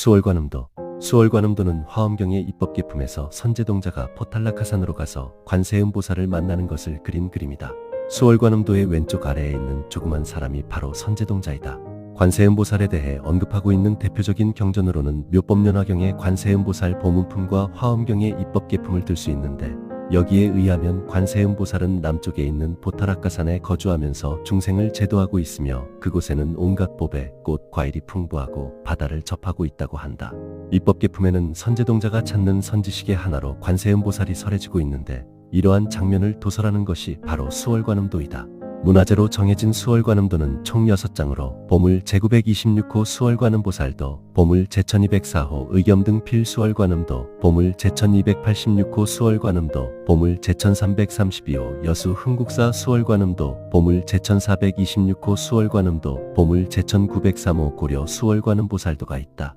수월관음도 수월관음도는 화엄경의 입법 기품에서 선제동자가 포탈라카산으로 가서 관세음보살을 만나는 것을 그린 그림이다. 수월관음도의 왼쪽 아래에 있는 조그만 사람이 바로 선제동자이다. 관세음보살에 대해 언급하고 있는 대표적인 경전으로는 묘법연화경의 관세음보살 보문품과 화엄경의 입법계품을 들 수 있는데 여기에 의하면 관세음보살은 남쪽에 있는 보타라카산에 거주하면서 중생을 제도하고 있으며 그곳에는 온갖 법의 꽃, 과일이 풍부하고 바다를 접하고 있다고 한다. 입법계품에는 선제동자가 찾는 선지식의 하나로 관세음보살이 설해지고 있는데 이러한 장면을 도설하는 것이 바로 수월관음도이다. 문화재로 정해진 수월관음도는 총 6장으로 보물 제926호 수월관음보살도, 보물 제1204호 의겸등 필수월관음도, 보물 제1286호 수월관음도, 보물 제1332호 여수 흥국사 수월관음도, 보물 제1426호 수월관음도, 보물 제1903호 고려 수월관음보살도가 있다.